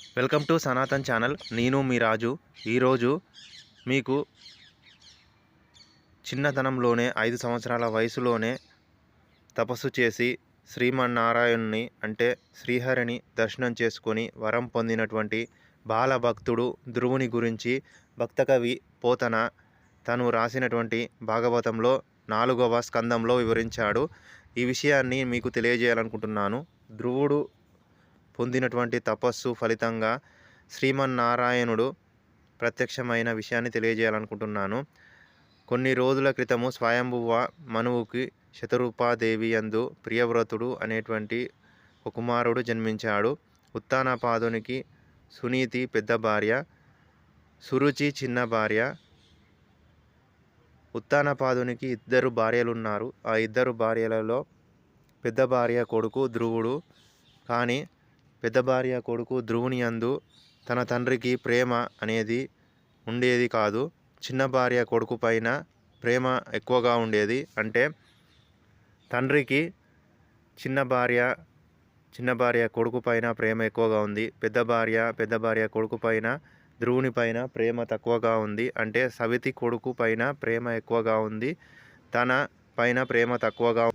Welcome to Sanatan channel. నేను మీ రాజు. ఈరోజు మీకు చిన్నతనంలోనే ఐదు సంవత్సరాల వయసులోనే తపస్సు చేసి శ్రీమన్నారాయణుని అంటే శ్రీహరిని దర్శనం చేసుకొని వరం పొందినటువంటి బాలభక్తుడు ధ్రువుని గురించి భక్తకవి పోతన తను రాసినటువంటి భాగవతంలో నాలుగవ స్కందంలో వివరించాడు. ఈ విషయాన్ని మీకు తెలియజేయాలనుకుంటున్నాను. ధ్రువుడు పొందినటువంటి తపస్సు ఫలితంగా శ్రీమన్నారాయణుడు ప్రత్యక్షమైన విషయాన్ని తెలియజేయాలనుకుంటున్నాను. కొన్ని రోజుల క్రితము స్వయంభువ మనువుకి శతరూపాదేవి అందు ప్రియవ్రతుడు అనేటువంటి ఒక కుమారుడు జన్మించాడు. ఉత్తానపాదునికి సునీతి పెద్ద భార్య సురుచి చిన్న భార్య ఉత్తానపాదునికి ఇద్దరు భార్యలు ఉన్నారు ఆ ఇద్దరు భార్యలలో పెద్ద భార్య కొడుకు ధ్రువుడు. కానీ పెద్ద భార్య కొడుకు ధ్రువుని యందు తన తండ్రికి ప్రేమ అనేది ఉండేది కాదు. చిన్న భార్య కొడుకు పైన ప్రేమ ఎక్కువగా ఉండేది. అంటే తండ్రికి చిన్న భార్య చిన్న భార్య కొడుకు పైన ప్రేమ ఎక్కువగా ఉంది. పెద్ద భార్య పెద్ద భార్య కొడుకు పైన ధ్రువుని పైన ప్రేమ తక్కువగా ఉంది. అంటే సవితి కొడుకు పైన ప్రేమ ఎక్కువగా ఉంది. తన పైన ప్రేమ తక్కువగా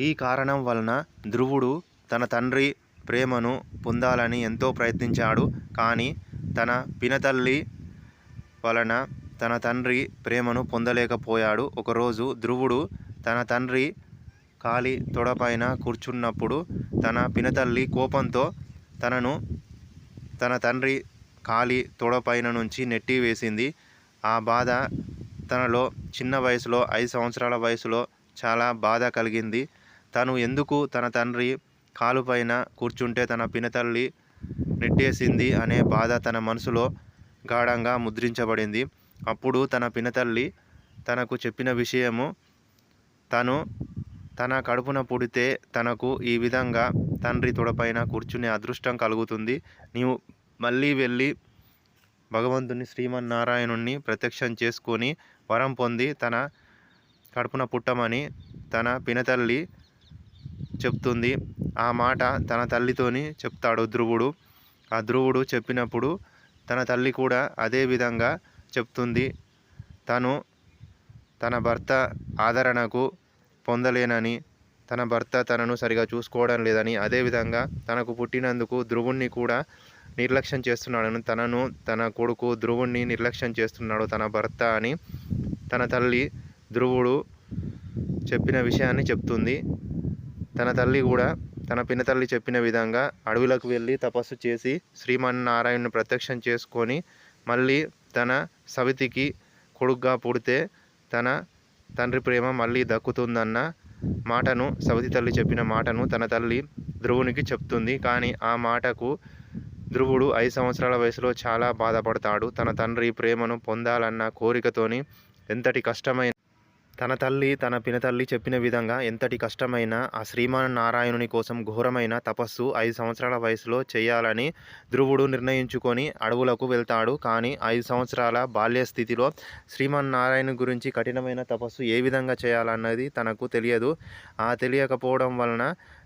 ఈ కారణం వలన ధ్రువుడు తన తండ్రి ప్రేమను పొందాలని ఎంతో ప్రయత్నించాడు. కానీ తన పినతల్లి వలన తన తండ్రి ప్రేమను పొందలేకపోయాడు. ఒకరోజు ధ్రువుడు తన తండ్రి కాలి తొడపైన కూర్చున్నప్పుడు తన పినతల్లి కోపంతో తనను తన తండ్రి కాలి తొడపైన నుంచి నెట్టి వేసింది. ఆ బాధ తనలో చిన్న వయసులో ఐదు సంవత్సరాల వయసులో చాలా బాధ కలిగింది. తను ఎందుకు తన తండ్రి కాలుపైన కూర్చుంటే తన పినతల్లి నెట్టేసింది అనే బాధ తన మనసులో గాఢంగా ముద్రించబడింది. అప్పుడు తన పినతల్లి తనకు చెప్పిన విషయము తను తన కడుపున పుడితే తనకు ఈ విధంగా తండ్రి తొడపైన కూర్చునే అదృష్టం కలుగుతుంది. నీవు మళ్ళీ వెళ్ళి భగవంతుని శ్రీమన్నారాయణుణ్ణి ప్రత్యక్షం చేసుకొని వరం పొంది తన కడుపున పుట్టమని తన పినతల్లి చెప్తుంది. ఆ మాట తన తల్లితోని చెప్తాడు ధ్రువుడు. ఆ ధ్రువుడు చెప్పినప్పుడు తన తల్లి కూడా అదే విధంగా చెప్తుంది. తను తన భర్త ఆదరణకు పొందలేనని తన భర్త తనను సరిగా చూసుకోవడం లేదని అదేవిధంగా తనకు పుట్టినందుకు ధ్రువుణ్ణి కూడా నిర్లక్ష్యం చేస్తున్నాడని తనను తన కొడుకు ధ్రువుణ్ణి నిర్లక్ష్యం చేస్తున్నాడు తన భర్త అని తన తల్లి ధ్రువుడు చెప్పిన విషయాన్ని చెప్తుంది. తన తల్లి కూడా తన పినతల్లి చెప్పిన విధంగా అడవులకు వెళ్ళి తపస్సు చేసి శ్రీమన్నారాయణను ప్రత్యక్షం చేసుకొని మళ్ళీ తన సవితికి కొడుగ్గా పుడితే తన తండ్రి ప్రేమ మళ్ళీ దక్కుతుందన్న మాటను సవితి తల్లి చెప్పిన మాటను తన తల్లి ధ్రువునికి చెప్తుంది. కానీ ఆ మాటకు ధ్రువుడు ఐదు సంవత్సరాల వయసులో చాలా బాధపడతాడు. తన తండ్రి ప్రేమను పొందాలన్న కోరికతోని ఎంతటి కష్టమైన తన తల్లి తన పినతల్లి చెప్పిన విధంగా ఎంతటి కష్టమైన ఆ శ్రీమన్నారాయణుని కోసం ఘోరమైన తపస్సు ఐదు సంవత్సరాల వయసులో చేయాలని ధ్రువుడు నిర్ణయించుకొని అడవులకు వెళ్తాడు. కానీ ఐదు సంవత్సరాల బాల్య స్థితిలో శ్రీమన్నారాయణ గురించి కఠినమైన తపస్సు ఏ విధంగా చేయాలన్నది తనకు తెలియదు. ఆ తెలియకపోవడం వలన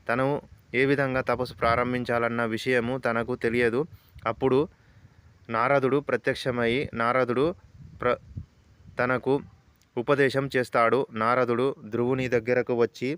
తను ఏ విధంగా తపస్సు ప్రారంభించాలన్న విషయము తనకు తెలియదు. అప్పుడు నారదుడు ప్రత్యక్షమై నారదుడు ప్ర తనకు ఉపదేశం చేస్తాడు. నారదుడు ధ్రువుని దగ్గరకు వచ్చి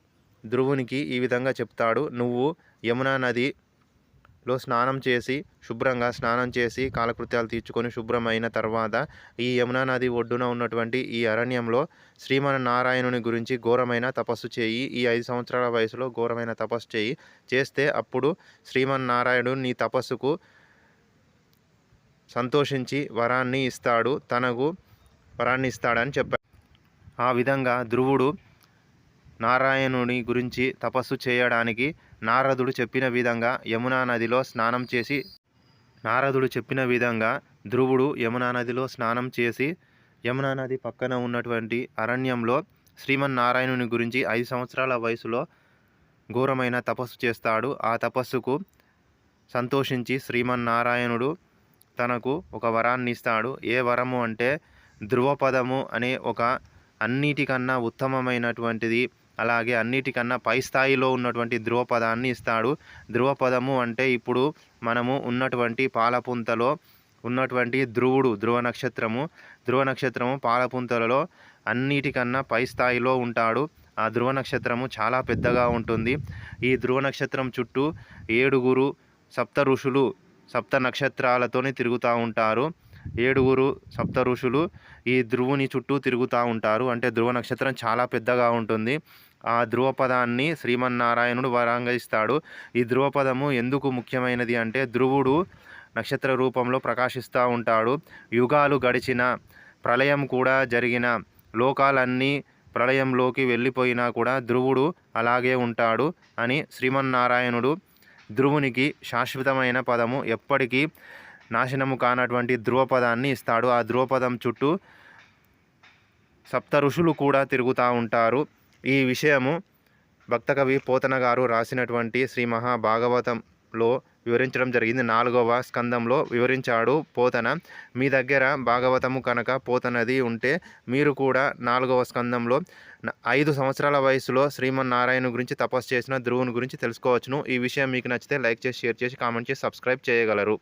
ధ్రువునికి ఈ విధంగా చెప్తాడు. నువ్వు యమునా నదిలో స్నానం చేసి శుభ్రంగా స్నానం చేసి కాలకృత్యాలు తీర్చుకొని శుభ్రమైన తర్వాత ఈ యమునా నది ఒడ్డున ఉన్నటువంటి ఈ అరణ్యంలో శ్రీమన్ నారాయణుని గురించి ఘోరమైన తపస్సు చేయి. ఈ ఐదు సంవత్సరాల వయసులో ఘోరమైన తపస్సు చేయి. చేస్తే అప్పుడు శ్రీమన్ నారాయణుడు నీ తపస్సుకు సంతోషించి వరాన్ని ఇస్తాడు. తనకు వరాన్ని ఇస్తాడని చెప్పాడు. ఆ విధంగా ధ్రువుడు నారాయణుని గురించి తపస్సు చేయడానికి నారదుడు చెప్పిన విధంగా యమునా నదిలో స్నానం చేసి నారదుడు చెప్పిన విధంగా ధ్రువుడు యమునా నదిలో స్నానం చేసి యమునా నది పక్కన ఉన్నటువంటి అరణ్యంలో శ్రీమన్నారాయణుని గురించి ఐదు సంవత్సరాల వయసులో ఘోరమైన తపస్సు చేస్తాడు. ఆ తపస్సుకు సంతోషించి శ్రీమన్నారాయణుడు తనకు ఒక వరాన్ని ఇస్తాడు. ఏ వరము అంటే ధ్రువపదము అనే ఒక అన్నిటికన్నా ఉత్తమమైనటువంటిది. అలాగే అన్నిటికన్నా పై స్థాయిలో ఉన్నటువంటి ధ్రువపదాన్ని ఇస్తాడు. ధ్రువపదము అంటే ఇప్పుడు మనము ఉన్నటువంటి పాలపుంతలో ఉన్నటువంటి ధ్రువుడు ధ్రువ నక్షత్రము. ధ్రువ నక్షత్రము పాలపుంతలలో అన్నిటికన్నా పై స్థాయిలో ఉంటాడు. ఆ ధ్రువ నక్షత్రము చాలా పెద్దగా ఉంటుంది. ఈ ధ్రువ నక్షత్రం చుట్టూ ఏడుగురు సప్త ఋషులు సప్త నక్షత్రాలతోనే తిరుగుతూ ఉంటారు. ఏడుగురు సప్త ఋషులు ఈ ధ్రువుని చుట్టూ తిరుగుతూ ఉంటారు. అంటే ధ్రువ నక్షత్రం చాలా పెద్దగా ఉంటుంది. ఆ ధ్రువపదాన్ని శ్రీమన్నారాయణుడు వరంగయిస్తాడు ఈ ధ్రువపదము ఎందుకు ముఖ్యమైనది అంటే ధ్రువుడు నక్షత్ర రూపంలో ప్రకాశిస్తూ ఉంటాడు. యుగాలు గడిచిన ప్రళయం కూడా జరిగిన లోకాలన్నీ ప్రళయంలోకి వెళ్ళిపోయినా కూడా ధ్రువుడు అలాగే ఉంటాడు అని శ్రీమన్నారాయణుడు ధ్రువునికి శాశ్వతమైన పదము. ఎప్పటికీ నాశనము కానటువంటి ధ్రువపదాన్ని ఇస్తాడు. ఆ ధ్రువపదం చుట్టూ సప్త ఋషులు కూడా తిరుగుతూ ఉంటారు. ఈ విషయము భక్తకవి పోతన గారు రాసినటువంటి శ్రీ మహాభాగవతంలో వివరించడం జరిగింది. నాలుగవ స్కందంలో వివరించాడు పోతన. మీ దగ్గర భాగవతము కనుక పోతనది ఉంటే మీరు కూడా నాలుగవ స్కందంలో ఐదు సంవత్సరాల వయసులో శ్రీమన్నారాయణ గురించి తపస్సు చేసిన ధ్రువుని గురించి తెలుసుకోవచ్చును. ఈ విషయం మీకు నచ్చితే లైక్ చేసి షేర్ చేసి కామెంట్ చేసి సబ్స్క్రైబ్ చేయగలరు.